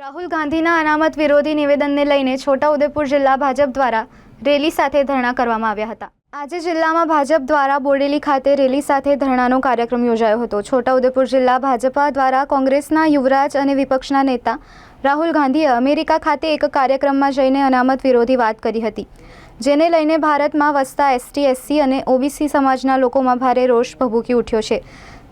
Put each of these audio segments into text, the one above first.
રાહુલ ગાંધીના અનામત વિરોધી નિવેદનને લઈને છોટાઉદેપુર જિલ્લા ભાજપ દ્વારા રેલી સાથે ધરણા કરવામાં આવ્યા હતા. આજે જિલ્લામાં ભાજપ દ્વારા બોડેલી ખાતે રેલી સાથે ધરણાનો કાર્યક્રમ યોજાયો હતો. છોટાઉદેપુર જિલ્લા ભાજપા દ્વારા કોંગ્રેસના યુવરાજ અને વિપક્ષના નેતા રાહુલ ગાંધીએ અમેરિકા ખાતે એક કાર્યક્રમમાં જઈને અનામત વિરોધી વાત કરી હતી, જેને લઈને ભારતમાં વસતા એસટી, એસસી અને ઓબીસી સમાજના લોકોમાં ભારે રોષ ભભૂકી ઉઠ્યો છે.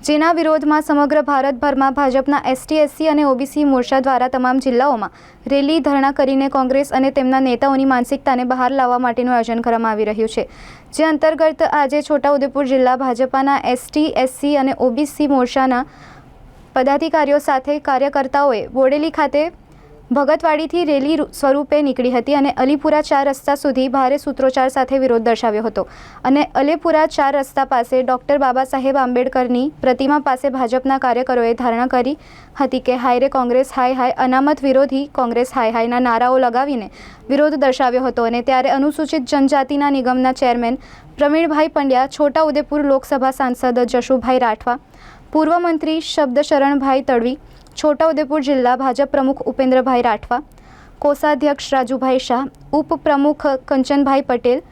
જેના વિરોધમાં સમગ્ર ભારતભરમાં ભાજપના એસટી, એસસી અને ઓબીસી મોરચા દ્વારા તમામ જિલ્લાઓમાં રેલી ધરણા કરીને કોંગ્રેસ અને તેમના નેતાઓની માનસિકતાને બહાર લાવવા માટેનું આયોજન કરવામાં આવી રહ્યું છે. જે અંતર્ગત આજે છોટાઉદેપુર જિલ્લા ભાજપાના એસટી, એસસી અને ઓબીસી મોરચાના પદાધિકારીઓ સાથે કાર્યકર્તાઓએ બોડેલી ખાતે ભગતવાડીથી રેલી સ્વરૂપે નીકળી હતી અને અલીપુરા ચાર રસ્તા સુધી ભારે સૂત્રોચ્ચાર સાથે વિરોધ દર્શાવ્યો હતો. અને અલીપુરા ચાર રસ્તા પાસે ડૉક્ટર બાબા સાહેબ આંબેડકરની પ્રતિમા પાસે ભાજપના કાર્યકરોએ ધારણા કરી હતી કે હાય રે કોંગ્રેસ, હાય હાય, અનામત વિરોધી કોંગ્રેસ, હાય હાયના નારાઓ લગાવીને વિરોધ દર્શાવ્યો હતો. અને ત્યારે અનુસૂચિત જનજાતિના નિગમના ચેરમેન પ્રવીણભાઈ પંડ્યા, છોટાઉદેપુર લોકસભા સાંસદ જશુભાઈ રાઠવા, પૂર્વ મંત્રી શબ્દશરણભાઈ તડવી છોટાઉદેપુર જિલ્લા ભાજપ પ્રમુખ ઉપેન્દ્રભાઈ રાઠવા કોષાધ્યક્ષ રાજુભાઈ શાહ ઉપપ્રમુખ કંચનભાઈ પટેલ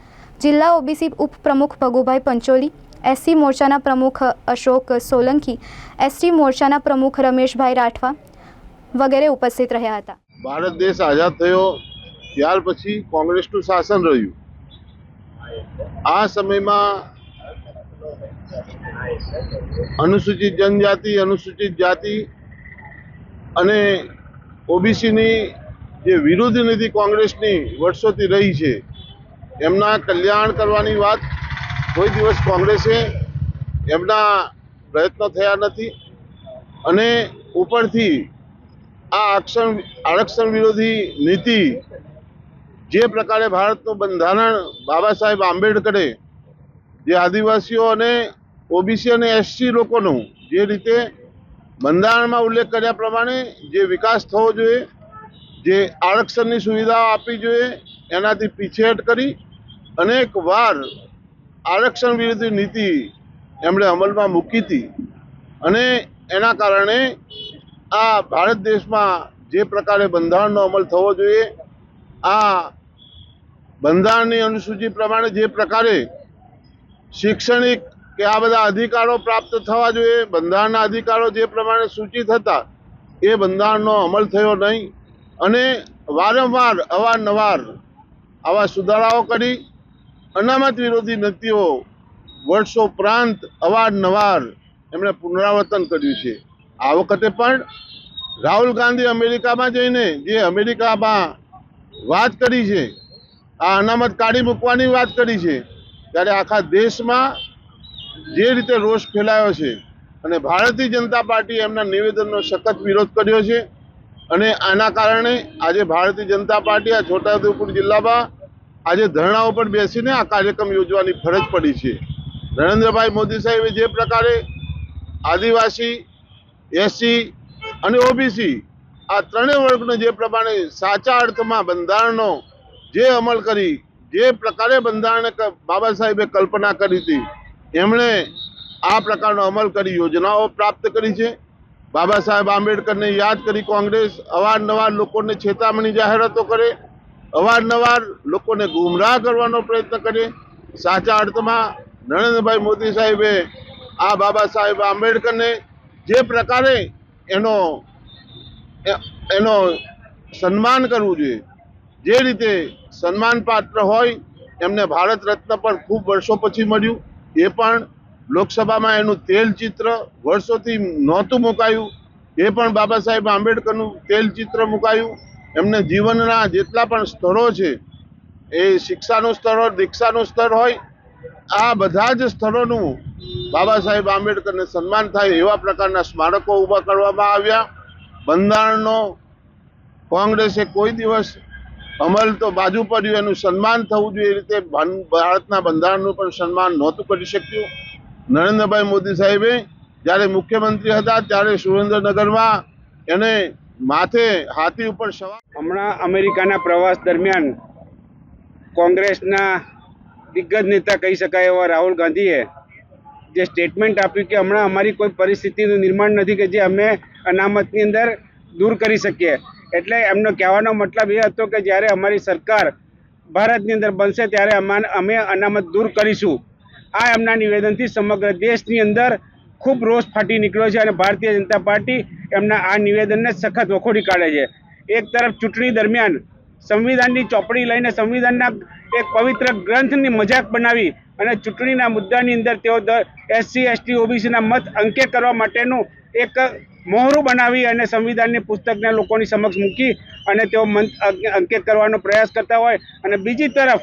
જિલ્લા ઓબીસી ઉપપ્રમુખ ભગુભાઈ પંચોલી એસસી મોરચાના પ્રમુખ અશોક સોલંકી એસટી મોરચાના પ્રમુખ રમેશભાઈ રાઠવા વગેરે ઉપસ્થિત રહ્યા હતા ભારત દેશ આઝાદ થયો ત્યાર પછી કોંગ્રેસનું શાસન રહ્યું. આ સમયમાં અનુસૂચિત જનજાતિ, અનુસૂચિત જાતિ અને ઓબીસીની જે વિરોધી નીતિ કોંગ્રેસની વર્ષોથી રહી છે, એમના કલ્યાણ કરવાની વાત કોઈ દિવસ કોંગ્રેસે એમના પ્રયત્નો થયા નથી અને ઉપરથી આ આરક્ષણ આરક્ષણ વિરોધી નીતિ જે પ્રકારે ભારતનું બંધારણ બાબા સાહેબ આંબેડકરે, જે આદિવાસીઓ અને ઓબીસી અને એસસી લોકોનું જે રીતે બંધારણમાં ઉલ્લેખ કર્યા પ્રમાણે જે વિકાસ થવો જોઈએ, જે આરક્ષણની સુવિધાઓ આપવી જોઈએ, એનાથી પીછેહટ કરી અનેક વાર આરક્ષણ વિરોધી નીતિ એમણે અમલમાં મૂકી હતી. અને એના કારણે આ ભારત દેશમાં જે પ્રકારે બંધારણનો અમલ થવો જોઈએ, આ બંધારણની અનુસૂચિ પ્રમાણે જે પ્રકારે શૈક્ષણિક કે આ બધા અધિકારો પ્રાપ્ત થવા જોઈએ. બંધારણના અધિકારો જે પ્રમાણે સૂચિત હતા, એ બંધારણનો અમલ થયો નહીં. અને વારંવાર, અવારનવાર આવા સુધારાઓ કરી. અનામત વિરોધી નીતિઓ વર્ષો ઉપરાંત અવારનવાર એમણે પુનરાવર્તન કર્યું છે. આ વખતે પણ રાહુલ ગાંધી અમેરિકામાં જઈને જે અમેરિકામાં વાત કરી છે, આ અનામત કાઢી મૂકવાની વાત કરી છે, ત્યારે આખા દેશમાં જે રીતે રોષ ફેલાયો છે અને ભારતીય જનતા પાર્ટીએ એમના નિવેદનનો સખત વિરોધ કર્યો છે અને આના કારણે આજે ભારતીય જનતા પાર્ટી આ છોટાઉદેપુર જિલ્લામાં આજે ધરણા ઉપર બેસીને આ કાર્યક્રમ યોજવાની ફરજ પડી છે. નરેન્દ્રભાઈ મોદી સાહેબે જે પ્રકારે આદિવાસી, એસસી અને ઓબીસી આ ત્રણેય વર્ગને જે પ્રમાણે સાચા અર્થમાં બંધારણનો જે અમલ કરી, જે પ્રકારે બંધારણ બાબા સાહેબે કલ્પના કરી હતી એમણે આ પ્રકારનો અમલ કરી, યોજનાઓ પ્રાપ્ત કરી છે. બાબા સાહેબ આંબેડકરને યાદ કરી કોંગ્રેસ અવારનવાર લોકોને છેતામણી જાહેરાતો કરે, અવારનવાર લોકોને ગુમરાહ કરવાનો પ્રયત્ન કરે. સાચા અર્થમાં નરેન્દ્રભાઈ મોદી સાહેબે આ બાબા સાહેબ આંબેડકરને જે પ્રકારે એનો એનો સન્માન કરવું જોઈએ, જે રીતે સન્માનપાત્ર હોય, એમને ભારત રત્ન પણ ખૂબ વર્ષો પછી મળ્યું. એ પણ લોકસભામાં એનું તેલ ચિત્ર વર્ષોથી નહોતું મુકાયું. એ પણ બાબા સાહેબ આંબેડકરનું તેલ ચિત્ર મુકાયું. એમને જીવનના જેટલા પણ સ્તરો છે, એ શિક્ષાનું સ્તર હોય, દીક્ષાનું સ્તર હોય, આ બધા જ સ્થળોનું બાબા સાહેબ આંબેડકરને સન્માન થાય એવા પ્રકારના સ્મારકો ઊભા કરવામાં આવ્યા. બંધારણનો કોંગ્રેસે કોઈ દિવસ અમલ તો બાજુ પડ્યું, એનું સન્માન થવું જોઈએ એ રીતે ભારતના બંધારણનું પણ સન્માન નહોતું કરી શક્યું. નરેન્દ્રભાઈ મોદી સાહેબે જ્યારે મુખ્યમંત્રી હતા, ત્યારે સુરેન્દ્રનગરમાં એને માથે હાથી ઉપર સવાર હમણાં અમેરિકાના પ્રવાસ દરમિયાન કોંગ્રેસના દિગ્ગજ નેતા કહી શકાય એવા રાહુલ ગાંધીએ જે સ્ટેટમેન્ટ આપ્યું કે હમણાં અમારી કોઈ પરિસ્થિતિનું નિર્માણ નથી કે જે અમે અનામતની અંદર દૂર કરી શકીએ. એટલે એમનો કહેવાનો મતલબ એ હતો કે જ્યારે અમારી સરકાર ભારતની અંદર બનશે ત્યારે અમે અનામત દૂર કરીશું. આ એમના નિવેદનથી સમગ્ર દેશની અંદર ખૂબ રોષ ફાટી નીકળ્યો છે અને ભારતીય જનતા પાર્ટી એમના આ નિવેદનને સખત વખોડી કાઢે છે. એક તરફ ચૂંટણી દરમિયાન સંવિધાનની ચોપડી લઈને સંવિધાનના એક પવિત્ર ગ્રંથની મજાક બનાવી અને ચૂંટણીના મુદ્દાની અંદર તેઓ એસસી, એસટી, ઓબીસીના મત અંકે કરવા માટેનું એક મોહરું બનાવી અને સંવિધાનની પુસ્તકને લોકોની સમક્ષ મૂકી અને તેઓ મંત અંકે- અંકે કરવાનો પ્રયાસ કરતા હોય. અને બીજી તરફ,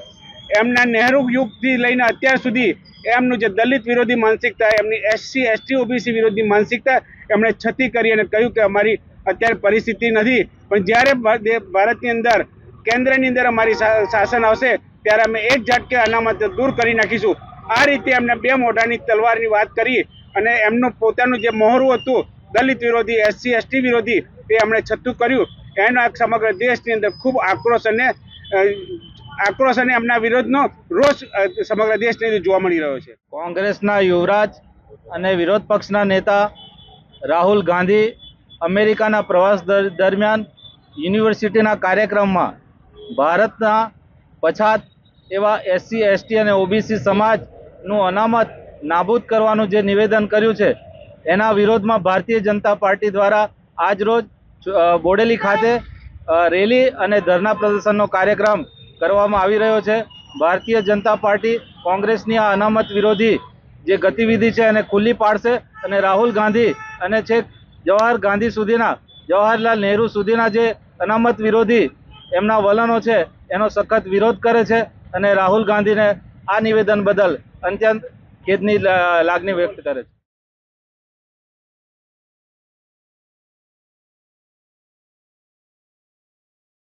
એમના નહેરુ યુગથી લઈને અત્યાર સુધી એમનું જે દલિત વિરોધી માનસિકતા, એમની એસસી, એસટી, ઓબીસી વિરોધી માનસિકતા એમણે છતી કરી અને કહ્યું કે અમારી અત્યારે પરિસ્થિતિ નથી. પણ જ્યારે ભારતની અંદર, કેન્દ્રની અંદર અમારી શાસન આવશે, ત્યારે અમે એક ઝટકે અનામત દૂર કરી નાખીશું. આ રીતે એમને બે મોઢાની તલવારની વાત કરી અને એમનું પોતાનું જે મોહરું હતું દલિત વિરોધી એસસી એસટી વિરોધી એ એમણે છતું કર્યું. એનો આ સમગ્ર દેશની અંદર ખૂબ આક્રોશ અને આક્રોશ અને એમના વિરોધનો રોષ સમગ્ર દેશની અંદર જોવા મળી રહ્યો છે. કોંગ્રેસના યુવરાજ અને વિરોધ પક્ષના નેતા રાહુલ ગાંધી અમેરિકાના પ્રવાસ દર- દરમિયાન યુનિવર્સિટીના કાર્યક્રમમાં ભારતના પછાત એવા એસસી એસટી અને ઓબીસી સમાજનું અનામત નાબૂદ કરવાનું જે નિવેદન કર્યું છે એના વિરોધમાં ભારતીય જનતા પાર્ટી દ્વારા આજરોજ રોજ બોડેલી ખાતે રેલી અને ધરના પ્રદર્શનનો કાર્યક્રમ કરવામાં આવી રહ્યો છે. ભારતીય જનતા પાર્ટી કોંગ્રેસની આ અનામત વિરોધી જે ગતિવિધિ છે એને ખુલ્લી પાડશે અને રાહુલ ગાંધી અને છેક જવાહર ગાંધી સુધીના, જવાહરલાલ નહેરુ સુધીના જે અનામત વિરોધી એમના વલણો છે, એનો સખત વિરોધ કરે છે અને રાહુલ ગાંધીને આ નિવેદન બદલ અત્યંત ખેદની લાગણી વ્યક્ત કરે છે.